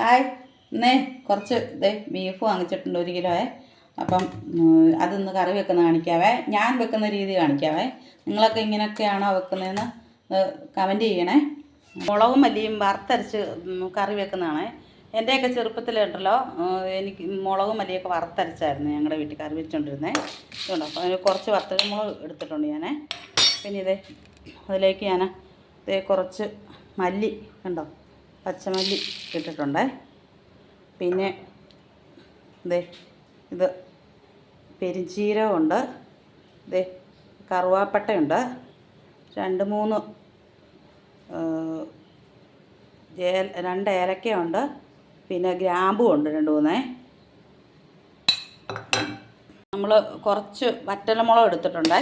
Hi. ഇന്നേ കുറച്ച് ദേ beef വാങ്ങിച്ചിട്ടുണ്ട് ഒരു കിലോയെ. അപ്പം അതൊന്ന് കറി വെക്കുന്ന കാണിക്കാവേ. ഞാൻ വെക്കുന്ന രീതി കാണിക്കാവേ. നിങ്ങളൊക്കെ ഇങ്ങനെയൊക്കെയാണോ വെക്കുന്നതെന്ന് കമന്റ് ചെയ്യണേ. മുളകും മല്ലിയും വറുത്തരച്ച് കറി വെക്കുന്നതാണേ. എന്റെയൊക്കെ ചെറുപ്പത്തിൽ ഉണ്ടല്ലോ എനിക്ക് മുളകും മല്ലിയൊക്കെ വറുത്തരച്ചായിരുന്നു ഞങ്ങളുടെ വീട്ടിൽ കറി വെച്ചുകൊണ്ടിരുന്നേ ഇതുണ്ടോ? അപ്പോൾ കുറച്ച് വറുത്ത മുളക് എടുത്തിട്ടുണ്ട് ഞാൻ പിന്നെ ഇതേ അതിലേക്ക് ഞാൻ ഇതേ കുറച്ച് മല്ലി കണ്ടോ പച്ചമല്ലി ഇട്ടിട്ടുണ്ട്. പിന്നെ ഇതേ ഇത് പെരിഞ്ചീരകമുണ്ട് ഇതേ കറുവാപ്പട്ടയുണ്ട്. രണ്ട് മൂന്ന് രണ്ട് ഏലക്കയുണ്ട്. പിന്നെ ഗ്രാമ്പും ഉണ്ട് രണ്ട് മൂന്നേ. നമ്മൾ കുറച്ച് വറ്റലമുളക് എടുത്തിട്ടുണ്ട്.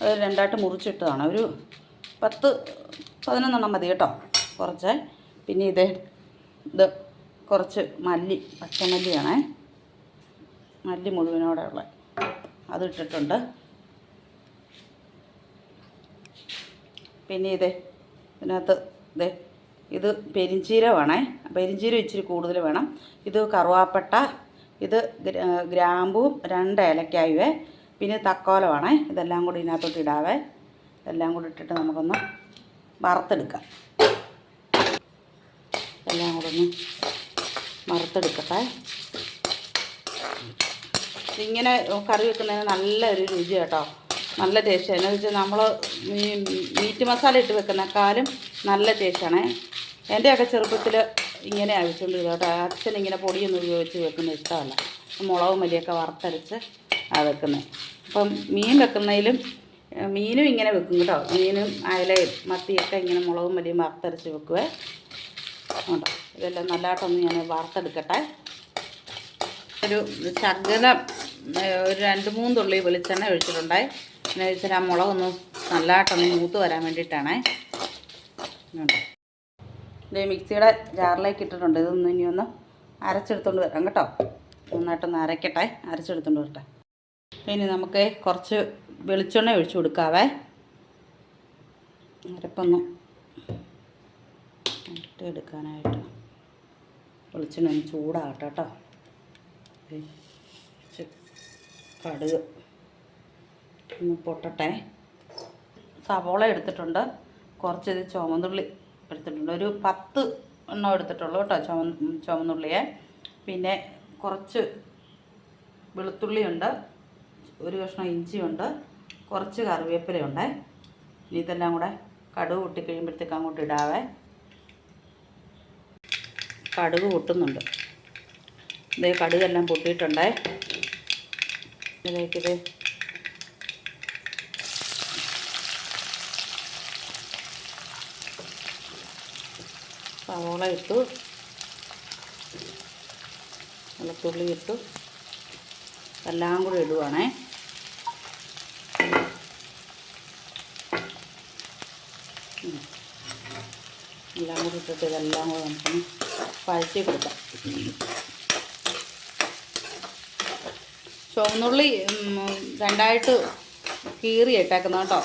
അത് രണ്ടായിട്ട് മുറിച്ചിട്ടതാണ്. ഒരു പത്ത് പതിനൊന്നെണ്ണം മതി കേട്ടോ കുറച്ച്. പിന്നെ ഇത് ഇത് കുറച്ച് മല്ലി പച്ചമല്ലിയാണേ. മല്ലി മുഴുവനോടെ ഉള്ള അത് ഇട്ടിട്ടുണ്ട്. പിന്നെ ഇത് ഇതിനകത്ത് ഇത് ഇത് പെരിഞ്ചീരമാണേ പെരിഞ്ചീരം ഇച്ചിരി കൂടുതൽ വേണം. ഇത് കറുവാപ്പട്ട ഇത് ഗ്ര- ഗ്രാമ്പൂവും രണ്ട് ഏലക്കായുവേ. പിന്നെ തക്കോലമാണേ ഇതെല്ലാം കൂടി ഇതിനകത്തോട്ട് ഇടാവേ. ഇതെല്ലാം കൂടി ഇട്ടിട്ട് നമുക്കൊന്ന് വറുത്തെടുക്കാം. എല്ലാം കൂടെ ഒന്ന് വറുത്തെടുക്കട്ടെ. ഇങ്ങനെ കറി വെക്കുന്നതിന് നല്ലൊരു രുചി കേട്ടോ. നല്ല ടേസ്റ്റ് എന്നു വെച്ചാൽ നമ്മൾ ഈ മീറ്റ് മസാല ഇട്ട് വെക്കുന്നേക്കാളും നല്ല ടേസ്റ്റാണേ എന്റെയൊക്കെ ചെറുപ്പത്തിൽ ഇങ്ങനെ അഴിച്ചുകൊണ്ട് കേട്ടോ. അച്ഛൻ ഇങ്ങനെ പൊടിയൊന്നും ഉപയോഗിച്ച് വെക്കുന്ന ഇഷ്ടമല്ല. മുളകും മല്ലിയൊക്കെ വറുത്തരച്ച് ആ വെക്കുന്നത് അപ്പം മീൻ വെക്കുന്നതിലും മീനും ഇങ്ങനെ വെക്കും കേട്ടോ. മീനും അയലയും മത്തിയൊക്കെ ഇങ്ങനെ മുളകും മല്ലിയും വറുത്തരച്ച് വെക്കുവേ. ഉണ്ടോ? ഇതെല്ലാം നല്ലതായിട്ടൊന്ന് ഞാൻ വാർത്തെടുക്കട്ടെ ഒരു ശകലം ഒരു രണ്ട് മൂന്ന് തുള്ളി വെളിച്ചെണ്ണ ഒഴിച്ചിട്ടുണ്ടായി. പിന്നെ വെച്ചാൽ ആ മുളകൊന്ന് നല്ലതായിട്ടൊന്ന് മൂത്ത് വരാൻ വേണ്ടിയിട്ടാണേ. ഇത് മിക്സിയുടെ ജാറിലേക്ക് ഇട്ടിട്ടുണ്ട്. ഇതൊന്ന് ഇനി ഒന്ന് അരച്ചെടുത്തോണ്ട് വരാം കേട്ടോ. നന്നായിട്ടൊന്ന് അരയ്ക്കട്ടെ അരച്ചെടുത്തോണ്ട് വരട്ടെ. ഇനി നമുക്ക് കുറച്ച് വെളിച്ചെണ്ണ ഒഴിച്ചു കൊടുക്കാവേ. അരപ്പൊന്ന് ഇട്ട് എടുക്കാനായിട്ട്. വെളിച്ചെണ്ണ ചൂടാകട്ടെ കേട്ടോ. കടുക് ഒന്ന് പൊട്ടട്ടെ. സവോള എടുത്തിട്ടുണ്ട്. കുറച്ച് ഇത് ചുവന്നുള്ളി എടുത്തിട്ടുണ്ട്. ഒരു പത്ത് എണ്ണം എടുത്തിട്ടുള്ളൂ കേട്ടോ ചുമ ചുമന്നുള്ളിയെ പിന്നെ കുറച്ച് വെളുത്തുള്ളിയുണ്ട്. ഒരു കഷ്ണം ഇഞ്ചിയുണ്ട്. കുറച്ച് കറിവേപ്പിലയുണ്ട്. ഇതെല്ലാം കൂടെ കടുക് പൊട്ടിക്കഴിയുമ്പോഴത്തേക്ക് അങ്ങോട്ട് ഇടാവേ. കടുക് പൊട്ടുന്നുണ്ട് ഇതേ കടുകെല്ലാം പൊട്ടിയിട്ടുണ്ടേ. ഇതിലേക്കിത് സവോള ഇട്ടു. വെളുത്തുള്ളി ഇട്ടു. എല്ലാം കൂടി ഇടുവാണേ. എല്ലാം കൂടി ഇട്ടിട്ട് ഇതെല്ലാം കൂടെ നമുക്കൊന്ന് പഴറ്റി കൊടുക്കാം ചുവന്നുള്ളി രണ്ടായിട്ട് കീറി ഇട്ടേക്കുന്നത് കേട്ടോ.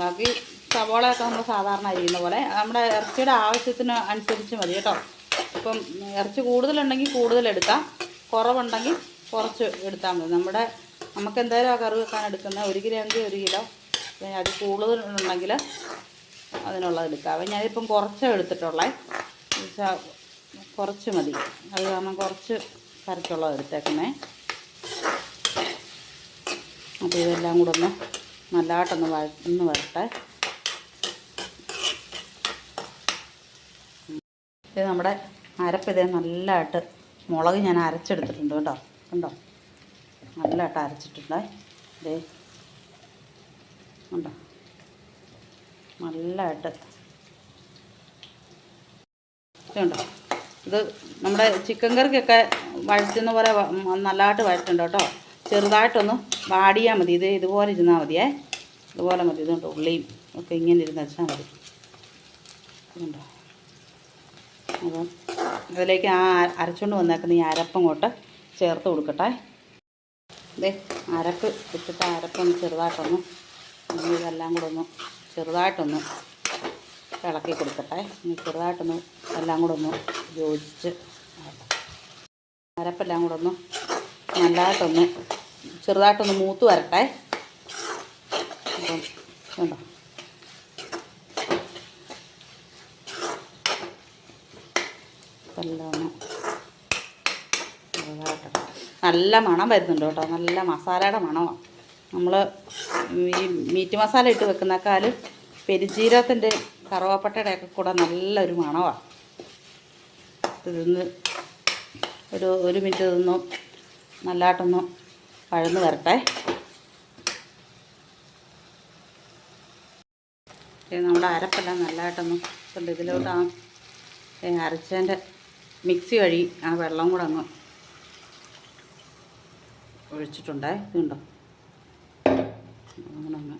ബാക്കി സവോളയൊക്കെ നമ്മൾ സാധാരണ അരിയുന്ന പോലെ. നമ്മുടെ ഇറച്ചിയുടെ ആവശ്യത്തിന് അനുസരിച്ച് മതി കേട്ടോ. ഇപ്പം ഇറച്ചി കൂടുതലുണ്ടെങ്കിൽ കൂടുതലെടുക്കാം കുറവുണ്ടെങ്കിൽ കുറച്ച് എടുത്താൽ മതി. നമ്മുടെ നമുക്ക് എന്തായാലും ആ കറി വെക്കാൻ എടുക്കുന്ന ഒരു കിലോ എങ്കിൽ ഒരു കിലോ. അത് കൂടുതലുണ്ടെങ്കിൽ അതിനുള്ളത് എടുക്കാം. അപ്പം ഞാനിപ്പം കുറച്ചേ എടുത്തിട്ടുള്ളേ. വെച്ചാൽ കുറച്ച് മതി. അത് കാരണം കുറച്ച് കരച്ചുള്ള എടുത്തേക്കണേ അപ്പോൾ ഇതെല്ലാം കൂടെ ഒന്ന് നല്ലതായിട്ടൊന്ന് വഴന്ന് വരട്ടെ. ഇത് നമ്മുടെ അരപ്പ് ഇതേ നല്ലതായിട്ട് മുളക് ഞാൻ അരച്ചെടുത്തിട്ടുണ്ട് കേട്ടോ. കണ്ടോ? നല്ലതായിട്ട് അരച്ചിട്ടുണ്ട്. ഇതേ. കണ്ടോ? നല്ലതായിട്ട്. ഇതുണ്ടോ? ഇത് നമ്മുടെ ചിക്കൻ കറിക്കൊക്കെ വഴറ്റുന്ന പോലെ നല്ലതായിട്ട് വഴറ്റുണ്ട് കേട്ടോ. ചെറുതായിട്ടൊന്ന് വാടിയാൽ മതി. ഇത് ഇതുപോലെ ഇരുന്നാൽ മതിയേ. ഇതുപോലെ മതി. ഇതുകൊണ്ട് ഉള്ളിയും ഒക്കെ ഇങ്ങനെ ഇരുന്ന് വെച്ചാൽ മതി. അപ്പം അതിലേക്ക് ആ അര- അരച്ചുകൊണ്ട് വന്നേക്കുന്ന ഈ അരപ്പങ്ങോട്ട് ചേർത്ത് കൊടുക്കട്ടെ. ഇതേ അരപ്പ് ഇട്ടിട്ട് അരപ്പൊന്ന് ചെറുതായിട്ടൊന്ന് ഇതെല്ലാം കൂടെ ഒന്ന് ചെറുതായിട്ടൊന്ന് ഇളക്കി കൊടുക്കട്ടെ. ഇനി ചെറുതായിട്ടൊന്ന് എല്ലാം കൂടെ ഒന്ന് യോജിച്ച്. അരപ്പെല്ലാം കൂടെ ഒന്ന് നല്ലതായിട്ടൊന്ന് ചെറുതായിട്ടൊന്ന് മൂത്ത് വരട്ടെ. അപ്പം നല്ല മണം വരുന്നുണ്ട് കേട്ടോ. നല്ല മസാലയുടെ മണമാണ്. നമ്മൾ ഈ മീറ്റ് മസാല ഇട്ട് വെക്കുന്നേക്കാൾ പെരുജീരകത്തിന്റെ കറുവാപ്പട്ടയുടെ ഒക്കെ കൂടെ നല്ലൊരു മണമാണ് ഇതൊന്ന് ഒരു ഒരു മിനിറ്റ് ഇതൊന്ന് നല്ലതായിട്ടൊന്ന് പഴന്ന് വരട്ടെ. നമ്മുടെ അരപ്പെല്ലാം നല്ലതായിട്ടൊന്ന് കൊണ്ട് ഇതിലോട്ട് ആ അരച്ചതിന്റെ മിക്സി വഴി ആ വെള്ളം കൂടെ അങ്ങ് ഒഴിച്ചിട്ടുണ്ടേ. ഇതുണ്ടോ? അങ്ങനെ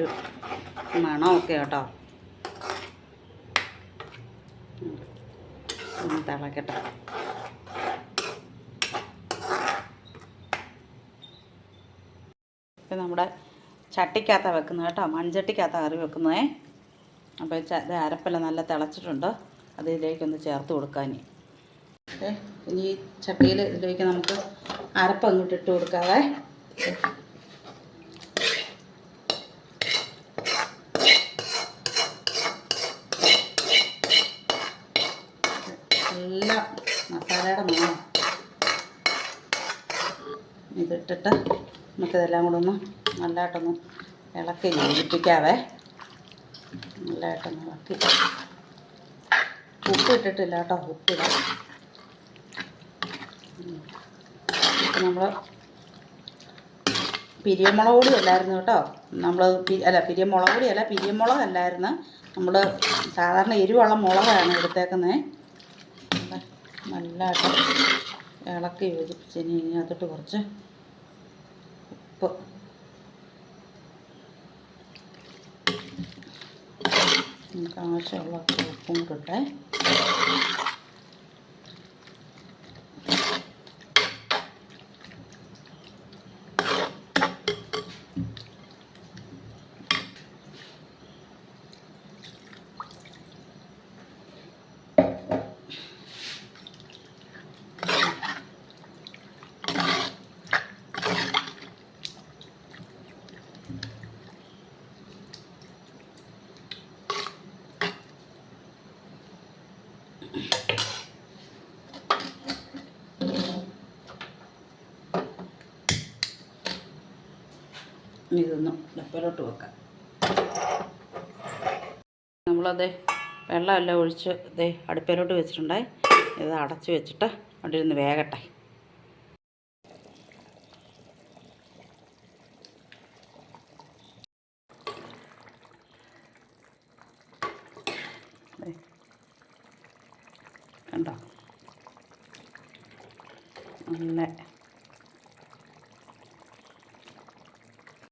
നല്ലൊരു മണമൊക്കെ കേട്ടോ തിളക്കട്ടെ. ഇപ്പം നമ്മുടെ ചട്ടിക്കകത്താണ് വെക്കുന്നത് കേട്ടോ. മൺചട്ടിക്കകത്താണ് കറി വെക്കുന്നതേ അപ്പോൾ ഇത് അരപ്പെല്ലാം നല്ല തിളച്ചിട്ടുണ്ട്. അതിലേക്കൊന്ന് ചേർത്ത് കൊടുക്കാൻ ഇനി ഈ ചട്ടിയിൽ ഇതിലേക്ക് നമുക്ക് അരപ്പ് അങ്ങോട്ട് ഇട്ട് കൊടുക്കാവേ നല്ല മസാലയുടെ മണം ഇതിട്ടിട്ട് നമുക്കിതെല്ലാം കൂടെ ഒന്ന് നല്ലതായിട്ടൊന്ന് ഇളക്കി യോജിപ്പിക്കാവേ. നല്ലതായിട്ടൊന്ന് ഇളക്കി. ഉപ്പ് ഇട്ടിട്ടില്ല കേട്ടോ ഉപ്പിട. നമ്മൾ പിരിയമുളക് പൊടി അല്ലായിരുന്നു കേട്ടോ. നമ്മൾ അല്ല പിരിയമുളക് പൊടി അല്ല പിരിയമുളക് അല്ലായിരുന്നു. നമ്മൾ സാധാരണ എരിവുള്ള മുളകാണ് എടുത്തേക്കുന്നത് നല്ലതായിട്ട് ഇളക്കി യോജിപ്പിച്ചതിന് ഇതിനകത്തോട്ട് കുറച്ച് ഉപ്പ്. നമുക്ക് ആവശ്യമുള്ള ഉപ്പും കിട്ടേ ഇനി ഇതൊന്ന് ഡപ്പയിലോട്ട് വെക്കാം. നമ്മളത് വെള്ളമെല്ലാം ഒഴിച്ച് ഇതേ അടുപ്പിലോട്ട് വെച്ചിട്ടുണ്ടേ. ഇത് അടച്ച് വെച്ചിട്ട് അവിടെ ഇരുന്ന് വേകട്ടെ. കണ്ടോ? നല്ല